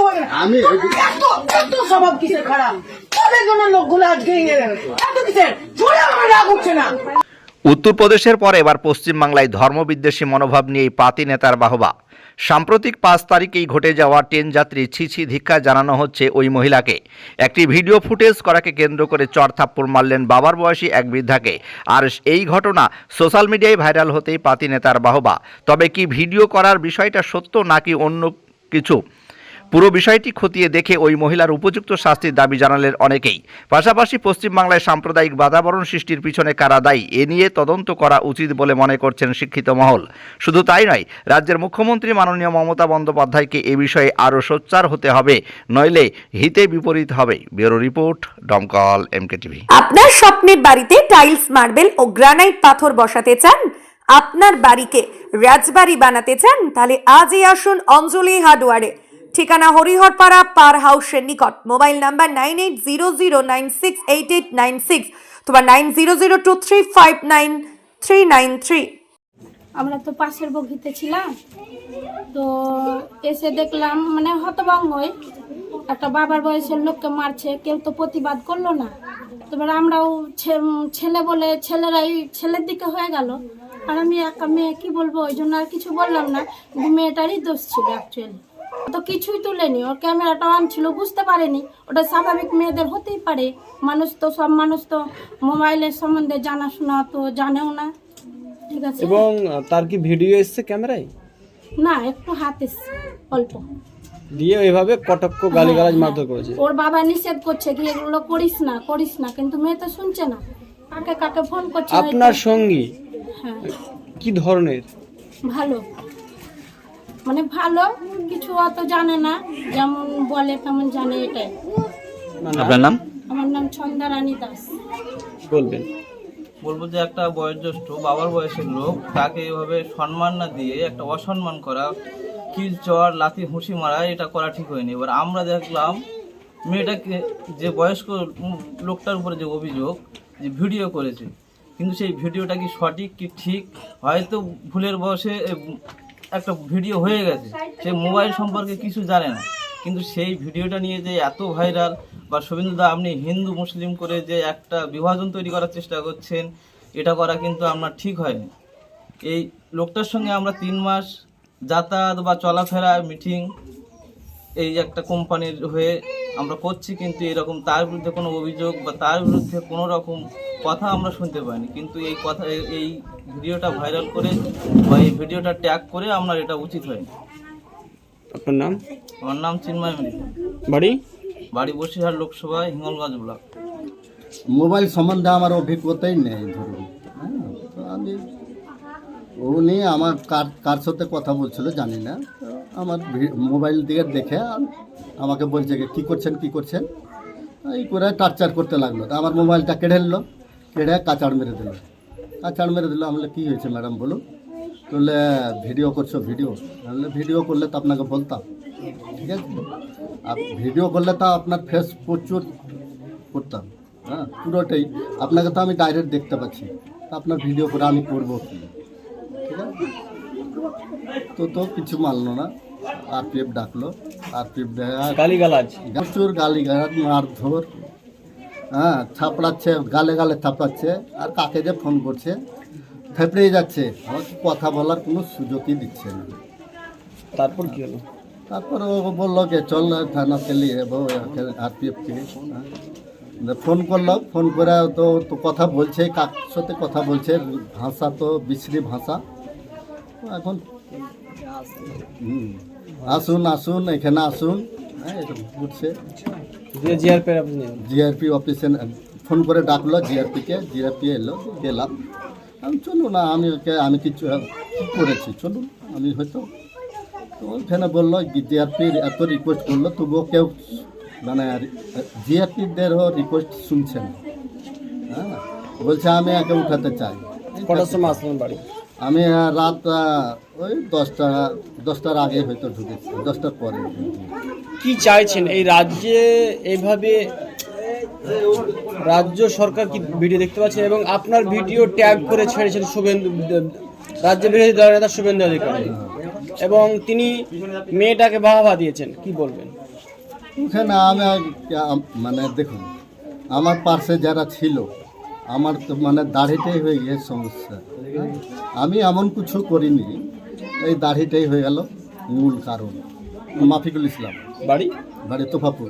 কিছু হবে না আমি এত এত স্বভাব কিসের খারাপ? তাদের জন্য লোকগুলো আজকে এত কিসের? জোরে আমার রাগ উঠছে না। উত্তরপ্রদেশের পর এবার পশ্চিমবাংলায় ধর্মবিদ্বেষী মনোভাব নিয়ে পাতি নেতার বাহবা। সাম্প্রতিক পাঁচ তারিখেই ঘটে যাওয়া ট্রেন যাত্রী ছিছি ধিক্ষা জানানো হচ্ছে ওই মহিলাকে। একটি ভিডিও ফুটেজ করাকে কেন্দ্র করে চড়থাপ্পড় মারলেন বাবার বয়সী এক বৃদ্ধাকে। আর এই ঘটনা সোশ্যাল মিডিয়ায় ভাইরাল হতেই পাতি নেতার বাহবা। তবে কি ভিডিও করার বিষয়টা সত্য নাকি অন্য কিছু? পুরো বিষয়টি খতিয়ে দেখে ওই মহিলার উপযুক্ত শাস্তির দাবি জানালেন অনেকেই। পাশাপাশি পশ্চিমবাংলায় সাম্প্রদায়িক বাতাবরণ সৃষ্টির পিছনে কারা দায়ী, এ নিয়ে তদন্ত করা উচিত বলে মনে করছেন শিক্ষিত মহল। শুধু তাই নয়, রাজ্যের মুখ্যমন্ত্রী মাননীয় মমতা বন্দ্যোপাধ্যায়কে এ বিষয়ে আরও সোচ্চার হতে হবে, নইলে হিতে বিপরীত হবে। Bureau report Domkal M K TV. আপনার স্বপ্নের বাড়িতে টাইলস, মার্বেল ও গ্রানাইট পাথর বসাতে চান? আপনার বাড়িকে রাজবাড়ি বানাতে চান? তাহলে আজই আসুন অঞ্জলি হার্ডওয়ারে। ঠিকানা হরিহরপাড়া পার হাউসের নিকট। Mobile number nine eight zero zero nine six eight eight nine six তোমার nine zero zero two three five nine three nine three. আমরা তো পাশের বগিতে ছিলাম, তো এসে দেখলাম মানে হতভঙ্গই একটা বাবার বয়সের লোককে মারছে, কেউ তো প্রতিবাদ করল না। এবার আমরাও ছেলে বলে ছেলেরাই ছেলের দিকে হয়ে গেল। আর আমি একা মেয়ে, কি বলব? ওই জন্য আর কিছু বললাম না। মেয়েটারই দোষ ছিল অ্যাকচুয়ালি তো কিছুই তুলেনি। ওর ক্যামেরাটা অন ছিল বুঝতে পারেনি। ওটা স্বাভাবিক মেয়েদের হতেই পারে। মানুষ তো সব মানুষ তো মোবাইলের সম্বন্ধে জানাশোনা তো জানেও না। ঠিক আছে? এবং তার কি ভিডিও এসছে ক্যামেরায়? না একটু হাত এসছে অল্প। দিয়ে ওইভাবে কটক্ষ গালিগালাজ মারধর করেছে। ওর বাবা নিষেধ করছে কি এগুলো করিস না করিস না কিন্তু মেয়ে তো শুনছে না। কাকে কাকে ফোন করছে আপনার সঙ্গী? হ্যাঁ। কি ধরনের? ভালো। মানে ভালো কিছু অত জানে না যেমন বলে তেমন জানে এটাই। আপনার নাম? আমার নাম ছন্দা রানী দাস। বলবেন। বলব যে একটা বয়োজ্যেষ্ঠ বাবার বয়সের লোক তাকে এভাবে সম্মান না দিয়ে একটা অসম্মান করা কিল চর লাথি হুঁসি মারা এটা করা ঠিক হয়নি। এবার আমরা দেখলাম মেয়েটাকে যে বয়স্ক লোকটার উপরে যে অভিযোগ যে ভিডিও করেছে কিন্তু সেই ভিডিওটা কি সঠিক কি ঠিক? হয়তো ভুলের বয়সে একটা ভিডিও হয়ে গেছে। সে মোবাইল সম্পর্কে কিছু জানে না। কিন্তু সেই ভিডিওটা নিয়ে যে এত ভাইরাল, বা শুভেন্দুদা আপনি হিন্দু, মুসলিম করে যে একটা বিভাজন তৈরি করার চেষ্টা করছেন, এটা করা কিন্তু আপনার ঠিক হয়নি। এই লোকটার সঙ্গে আমরা তিন মাস যাতায়াত বা চলাফেরা মিটিং এই একটা কোম্পানির হয়ে আমরা করছি, কিন্তু এরকম তার বিরুদ্ধে কোনো অভিযোগ বা তার বিরুদ্ধে কোনো রকম কথা আমরা শুনতে পাইনি কিন্তু এই কথা এই- ভিডিওটা ভাইরাল করে বা এই ভিডিওটা ট্যাগ করে আমরা এটা উচিত হয়নি। আপনার নাম? আমার নাম চিন্ময় মৃত বাড়ি? বাড়ি বসিরহাট লোকসভায় হিঙ্গলগঞ্জ ব্লক। মোবাইল সম্বন্ধে আমার অভিজ্ঞতাই নেই ধরুন। হ্যাঁ, তো আমি উনি আমার কার কার সাথে কথা বলছিল জানি না আমার ভি- মোবাইল দিকে দেখে আম- আমাকে বলছে যে কী করছেন কী করছেন? এই করে টার্চার করতে লাগল। তা আমার মোবাইলটা কেড়ে নিল। কেড়ে কাচাড় মেরে দিল। কাচাড় মেরে দিল আমি বললাম, কী হয়েছে ম্যাডাম বলুন? বললে ভিডিও করছ ভিডিও। বললাম, ভিডিও করলে তো আপনাকে বলতাম। ঠিক আছে? আর ভিডিও করলে তো আপনার ফেস প্রচুর করতাম। হ্যাঁ পুরোটাই। আপনাকে তো আমি ডাইরেক্ট দেখতে পাচ্ছি। তা আপনার ভিডিও করে আমি করব কি? ঠিক আছে? তো তো কিছু মানলো না। আর পি এফ ডাকলো। আর পি এফ গালিগালাজ। প্রচুর গালি গালাজ মারধর। হ্যাঁ থাপড়াচ্ছে গালে গালে থাপড়াচ্ছে আর কাকে যে ফোন করছে থেপড়েই যাচ্ছে। আমাকে কথা বলার কোনো সুযোগই দিচ্ছে না। তারপর কি হলো? তারপর ও বলল যে চল থানাতে নিয়ে যাব আর পি এফকে ফোন করল ফোন করে তো তো কথা বলছে কার সাথে কথা বলছে ভাষা তো বিশ্রী ভাষা। এখন হুম, আসুন আসুন এখানে আসুন। হ্যাঁ এরকম করছে। জিআরপি অফিসে ফোন করে ডাকলো জিআরপিকে জিআরপি এলো গেলাম। আমি চলুন না আমি ওকে আমি কিছু করেছি? চলুন আমি হয়তো তো ওখানে বলল জিআরপির এত রিকোয়েস্ট করল তবুও কেউ মানে জিআরপিদেরও রিকোয়েস্ট শুনছে না। হ্যাঁ? বলছে আমি একে উঠাতে চাই। কটার সময় আসলেন বাড়ি? আমি রাত ওই দশটা দশটার আগে হয়তো ঢুকেছি দশটার পরে। কি চাইছেন? এই রাজ্যে এইভাবে রাজ্য সরকার কি ভিডিও দেখতে পাচ্ছেন এবং আপনার ভিডিও ট্যাগ করে ছেড়েছেন শুভেন্দু রাজ্য বিরোধী দলের নেতা শুভেন্দু অধিকারী। এবং তিনি মেয়েটাকে বাহাবা দিয়েছেন কি বলবেন? ওখানে আমি মানে দেখুন আমার পার্শ্বে যারা ছিল আমার তো মানে দাড়িটাই হয়ে গিয়ে সমস্যা? আমি এমন কিছু করিনি এই দাড়িটাই হয়ে গেল মূল কারণ। মাফিকুল ইসলাম। বাড়ি? বাড়ি তোফাপুর।